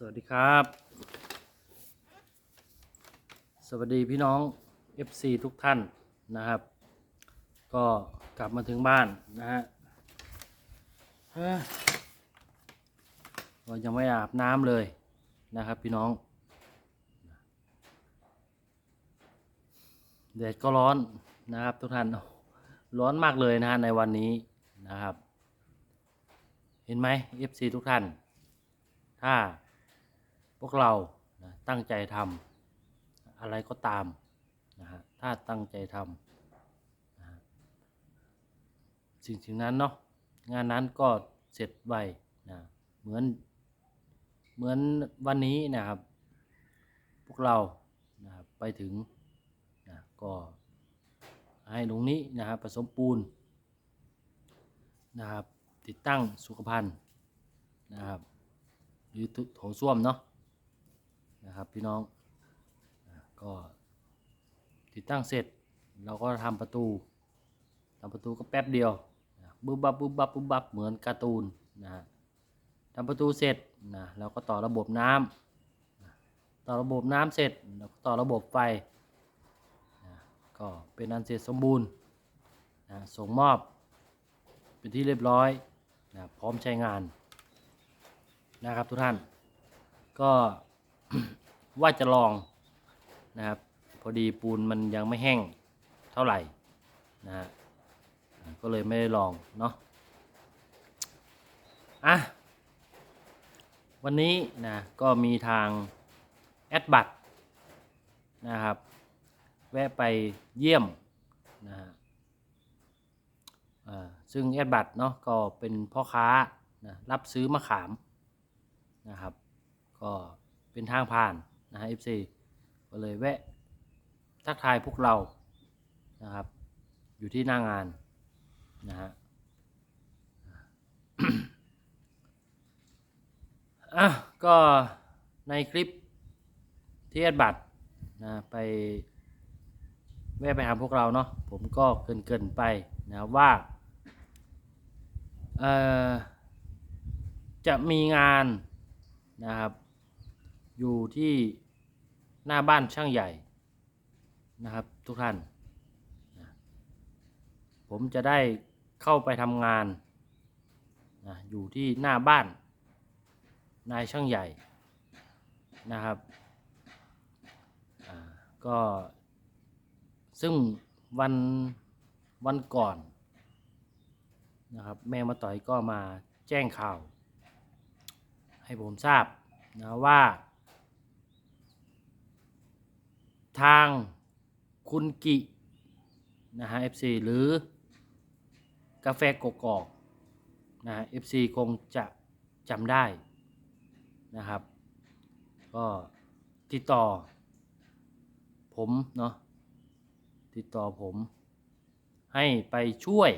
สวัสดีครับ สวัสดีพี่น้อง FC ทุกท่านนะครับ ก็กลับมาถึงบ้านนะฮะเฮ้ยก็ยังไม่อาบน้ำเลยนะครับพี่น้องแดดก็ร้อนนะครับทุกท่านร้อนมากเลยนะฮะในวันนี้นะครับ เห็นไหม FC ทุกท่าน ถ้า พวกเรานะตั้งใจทำอะไรก็ตามนะฮะถ้าตั้งใจทำนะสิ่งสิ่งนั้นเนาะงานนั้นก็เสร็จไวนะเหมือนเหมือนวันนี้นะครับ พวกเรานะครับไปถึงนะก็ให้ตรงนี้นะครับผสมปูนนะครับติดตั้งสุขภัณฑ์นะครับหรือโถส้วมเนาะ นะครับพี่น้องก็ติดตั้งเสร็จเราก็ทำประตูทำประตูก็แป๊บเดียวบึ๊บบับบึ๊บบับบึ๊บบับเหมือนการ์ตูนนะฮะทำประตูเสร็จนะเราก็ต่อระบบน้ำนะต่อระบบน้ำเสร็จเราก็ต่อระบบไฟนะก็เป็นอันเสร็จสมบูรณ์นะส่งมอบเป็นที่เรียบร้อยนะพร้อมใช้งานนะครับทุกท่านก็ ว่าจะลองนะครับ พอดีปูนมันยังไม่แห้งเท่าไหร่นะฮะก็เลยไม่ได้ลองเนาะอะวันนี้นะก็มีทางแอดบัตนะครับ แวะไปเยี่ยมนะฮะซึ่งแอดบัตเนาะก็เป็นพ่อค้านะรับซื้อมะขามนะครับ ก็เป็นทางผ่าน นะฮะ FC ก็เลยแวะทักทายพวกเรานะครับ อยู่ที่หน้างานนะฮะอะก็ในคลิปที่แอดบัตนะไปแวะไปหาพวกเราเนาะผมก็เกินเกินไปนะครับว่าเอ่อจะมีงานนะครับ อยู่ที่หน้าบ้านช่างใหญ่นะครับทุกท่าน ผมจะได้เข้าไปทำงานนะอยู่ที่หน้าบ้าน นายช่างใหญ่นะครับก็ซึ่งวันวันก่อนนะครับแม่มาต่อยก็มาแจ้งข่าว ให้ผมทราบนะว่า ทางคุณกินะฮะ FC หรือกาแฟกกอกนะฮะ FC คงจะจำได้นะครับ ก็ติดต่อ ผมเนาะติดต่อผมให้ไปช่วย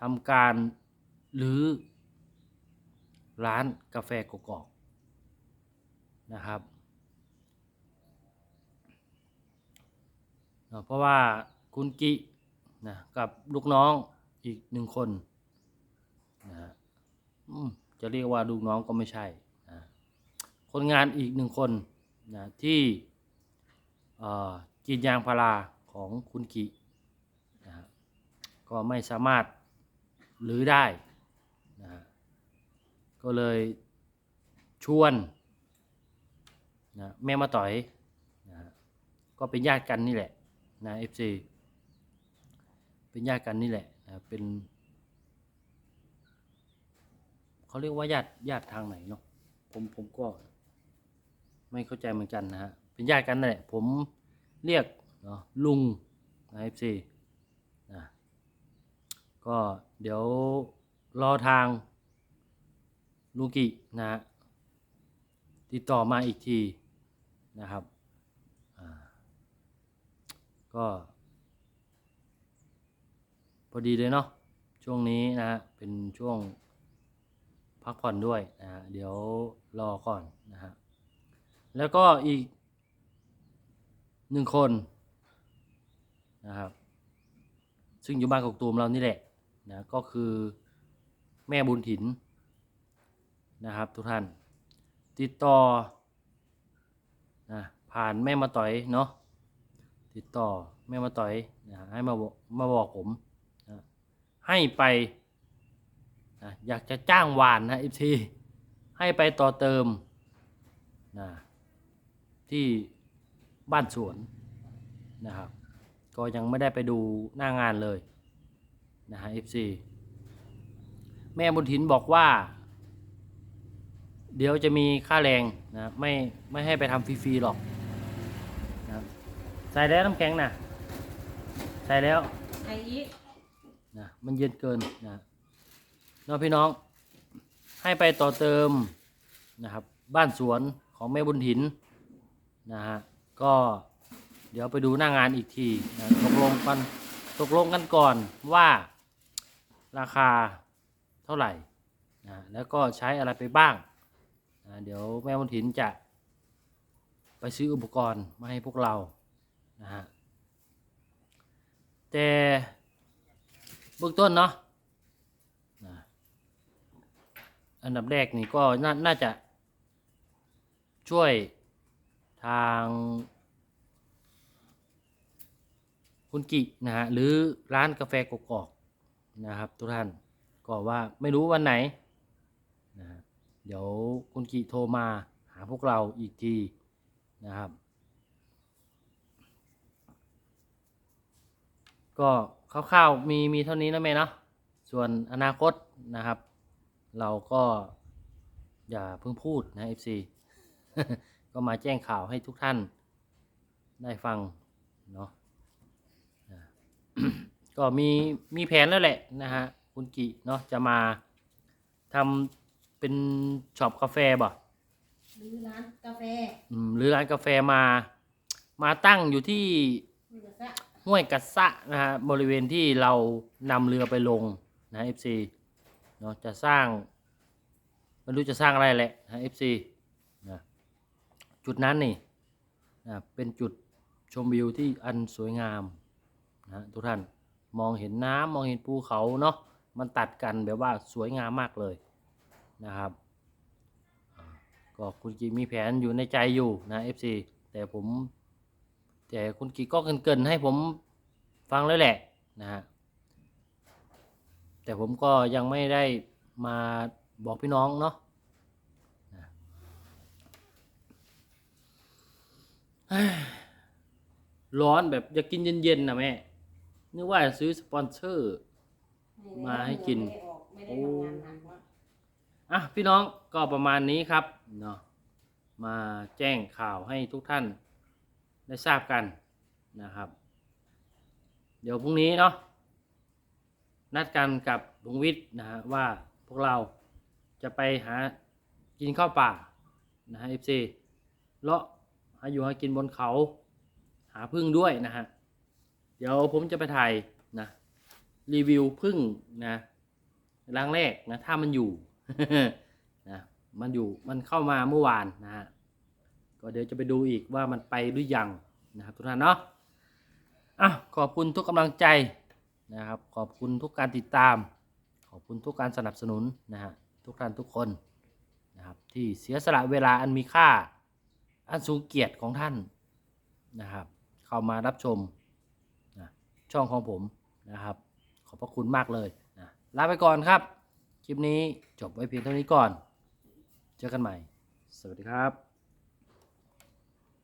ทำการหรือร้านกาแฟกกอกนะครับ เพราะว่าคุณกินะกับลูกน้องอีกหนึ่งคนนะฮะจะเรียกว่าลูกน้องก็ไม่ใช่นะคนงานอีกหนึ่งคนนะที่กรีดยางพาราของคุณกินะก็ไม่สามารถรื้อได้นะฮะก็เลยชวนนะแม่มาต่อยนะก็เป็นญาติกันนี่แหละ นะเอฟซีเป็นญาติกันนี่แหละนะเป็นเขาเรียกว่าญาติญาติทางไหนเนาะผมผมก็ ไม่เข้าใจเหมือนกันนะฮะเป็นญาติกันนั่นแหละ ผมเรียกเนาะลุงนะเอฟซีนะก็เดี๋ยวรอทางลูกินะฮะติดต่อมาอีกทีนะครับ ก็ พอดีเลยเนาะช่วงนี้นะฮะเป็นช่วงพักผ่อนด้วยนะฮะเดี๋ยวรอก่อนนะฮะแล้วก็อีกหนึ่งคนนะครับซึ่งอยู่บ้านกกตูมเรานี่แหละนะก็คือแม่บุญถินนะครับ ทุกท่าน ติดต่อนะผ่านแม่มาต่อยเนาะ ติดต่อแม่มาต่อยนะให้มามาบอกผมนะให้ไปนะอยากจะจ้างวานนะอีทีให้ไปต่อเติมนะที่บ้านสวนนะครับ ก็ยังไม่ได้ไปดูหน้างานเลยนะฮะ FC แม่บุญถินบอกว่า เดี๋ยวจะมีค่าแรงนะไม่ไม่ให้ไปทำฟรีๆหรอก ส่แล้วน้ำแข็งนะใส่แล้วไอ้อีกนะมันเย็นเกินนะเน้องพี่น้อง ให้ไปต่อเติมนะครับ บ้านสวนของแม่บุญถินนะฮะก็เดี๋ยวไปดูหน้างานอีกทีนะตกลงกันตกลงกันก่อนว่าราคาเท่าไหร่นะแล้วก็ใช้อะไรไปบ้างนะเดี๋ยวแม่บุญถินจะไปซื้ออุปกรณ์มาให้พวกเรา นะฮะแต่เบื้องต้นเนาะอันดับแรกนี่ก็นน่าจะช่วยทางคุณกินะฮะหรือร้านกาแฟกกอกนะครับทุกท่านก็ว่าไม่รู้วันไหนนะฮะเดี๋ยวคุณกิโทรมาหาพวกเราอีกทีนะครับ ก็คร่าวๆมีมีเท่านี้นะแม่เนาะส่วนอนาคตนะครับ เราก็อย่าเพิ่งพูดนะ FC ก็มาแจ้งข่าวให้ทุกท่านได้ฟังเนาะนะก็มีมีแผนแล้วแหละนะฮะคุณกิเนาะจะมาทำเป็นช็อปกาแฟบ่หรือร้านกาแฟ อืมหรือร้านกาแฟมา มาตั้งอยู่ที่นี่ก็ซะ ห้วยกัสสะนะฮะบริเวณที่เรานำเรือไปลงนะ FC เนาะจะสร้างไม่รู้จะสร้างอะไรแหละนะ FC นะจุดนั้นนี่นะเป็นจุดชมวิวที่อันสวยงามนะทุกท่านมองเห็นน้ำมองเห็นภูเขาเนาะมันตัดกันแบบว่าสวยงามมากเลยนะครับก็คุณกีมีแผนอยู่ในใจอยู่นะ FC แต่ผม แต่คุณกีก็เกินๆให้ผมฟังแล้วแหละนะฮะแต่ผมก็ยังไม่ได้มาบอกพี่น้องเนาะร้อนแบบอยากกินเย็นๆนะแม่ นึกว่าจะซื้อสปอนเซอร์ มาให้กินไม่ได้ออกไม่ได้ทำงานหนักมากอะพี่น้องก็ประมาณนี้ครับเนาะมาแจ้งข่าวให้ทุกท่าน ได้ทราบกันนะครับ เดี๋ยวพรุ่งนี้เนาะนัดกันกับลุงวิทย์นะฮะว่าพวกเราจะไปหากินข้าวป่านะฮะเอฟซีเลาะหาอยู่หากินบนเขา หาพึ่งด้วยนะฮะเดี๋ยวผมจะไปถ่ายนะรีวิวพึ่งนะรังแรกนะถ้ามันอยู่นะมันอยู่มันเข้ามาเมื่อวานนะฮะ ก็เดี๋ยวจะไปดูอีกว่ามันไปหรือยังนะครับทุกท่านเนาะอะขอบคุณทุกกำลังใจนะครับ ขอบคุณทุกการติดตาม ขอบคุณทุกการสนับสนุนนะฮะทุกท่านทุกคนนะครับที่เสียสละเวลาอันมีค่าอันสูงเกียรติของท่านนะครับ เข้ามารับชมนะช่องของผมนะครับ ขอบพระคุณมากเลยนะลาไปก่อนครับ คลิปนี้จบไว้เพียงเท่านี้ก่อน เจอกันใหม่ สวัสดีครับ